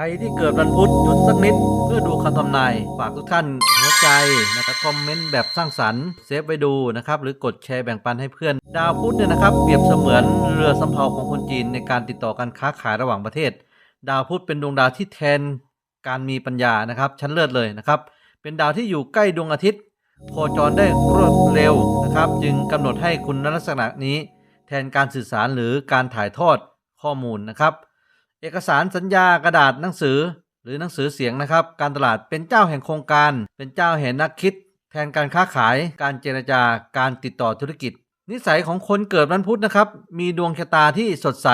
ใครที่เกิดวันพุธหยุดสักนิดเพื่อดูคำทำนายฝากทุกท่านหัวใจนะครับคอมเมนต์แบบสร้างสรรค์เซฟไปดูนะครับหรือกดแชร์แบ่งปันให้เพื่อน ดาวพุธเนี่ยนะครับเปรียบเสมือนเรือสำเภาของคนจีนในการติดต่อการค้าขายระหว่างประเทศ ดาวพุธเป็นดวงดาวที่แทนการมีปัญญานะครับชั้นเลิศเลยนะครับเป็นดาวที่อยู่ใกล้ดวงอาทิตย์โคจรได้รวดเร็วนะครับจึงกำหนดให้คุณลักษณะนี้ แทนการสื่อสารหรือการถ่ายทอดข้อมูลนะครับ เอกสารสัญญากระดาษหนังสือ หรือหนังสือเสียงนะครับ การตลาดเป็นเจ้าแห่งโครงการ เป็นเจ้าแห่งนักคิด แทนการค้าขาย การเจรจาการติดต่อธุรกิจ นิสัยของคนเกิดวันพุธนะครับ มีดวงชะตาที่สดใส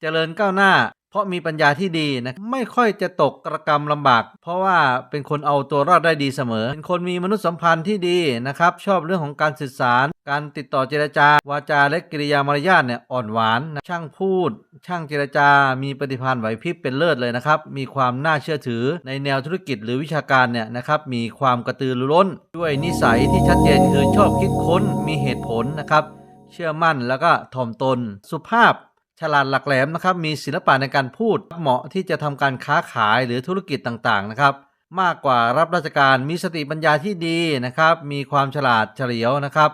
เจริญก้าวหน้า เพราะมีปัญญาที่ดีนะไม่ค่อยจะตกกระกรรมลำบาก เพราะว่าเป็นคนเอาตัวรอดได้ดีเสมอ เป็นคนมีมนุษยสัมพันธ์ที่ดีนะครับ ชอบเรื่องของการสื่อสาร การติดต่อเจรจา วาจาและกิริยามารยาทเนี่ยอ่อนหวานนะช่างพูด ช่างเจรจา มีปฏิภาณไหวพริบเป็นเลิศเลยนะครับ มีความน่าเชื่อถือในแนวธุรกิจหรือวิชาการเนี่ยนะครับมีความกระตือรือร้น ด้วยนิสัยที่ชัดเจนคือชอบคิดค้นมีเหตุผลนะครับ เชื่อมั่นแล้วก็ถ่อมตนสุภาพ ฉลาดหลักแหลมนะครับมีศิลปะในการพูดเหมาะที่จะทำการค้าขายหรือธุรกิจต่างๆนะครับ มากกว่ารับราชการมีสติปัญญาที่ดีนะครับ มีความฉลาดเฉลียวนะครับ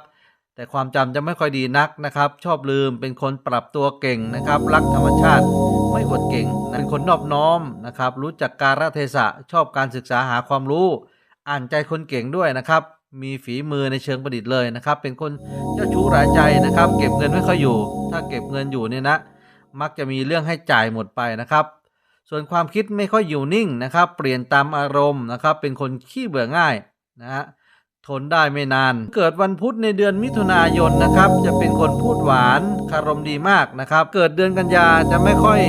แต่ความจำจะไม่ค่อยดีนักนะครับ ชอบลืมเป็นคนปรับตัวเก่งนะครับ รักธรรมชาติ ไม่อวดเก่ง เป็นคนนอบน้อมนะครับ รู้จักการะเทศะชอบการศึกษาหาความรู้ อ่านใจคนเก่งด้วยนะครับ มีฝีมือในเชิงประดิษฐ์เลยนะครับ เป็นคนเจ้าชู้หลายใจนะครับ เก็บเงินไม่ค่อยอยู่ ถ้าเก็บเงินอยู่เนี่ยนะ มักจะมีเรื่องให้จ่ายหมดไปนะครับ ส่วนความคิดไม่ค่อยอยู่นิ่งนะครับ เปลี่ยนตามอารมณ์นะครับ เป็นคนขี้เบื่อง่ายนะฮะ ทนได้ไม่นาน เกิดวันพุธในเดือนมิถุนายนนะครับ จะเป็นคนพูดหวานคารมดีมากนะครับ เกิดเดือนกันยาจะไม่ค่อย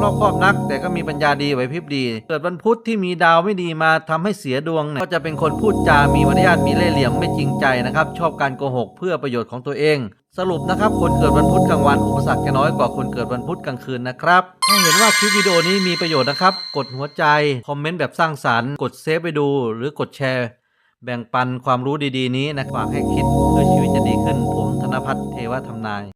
รอบคอบนัก แต่ก็มีปัญญาดีไหวพริบดี เกิดวันพุธที่มีดาวไม่ดีมาทำให้เสียดวงเนี่ยก็จะเป็นคนพูดจา มีมารยาทมีเล่ห์เหลี่ยมไม่จริงใจนะครับ ชอบการโกหกเพื่อประโยชน์ของตัวเอง สรุปนะครับ คนเกิดวันพุธกลางวันอุปสรรคจะน้อยกว่าคนเกิดวันพุธกลางคืนนะครับถ้าเห็นว่าคลิปวิดีโอนี้มีประโยชน์นะครับ กดหัวใจ คอมเมนต์แบบสร้างสรรค์ กดเซฟไปดู หรือกดแชร์ แบ่งปันความรู้ดีๆนี้นะฝากให้คิดเพื่อชีวิตจะดีขึ้น ผมธนพัฒน์เทวธรรมนาย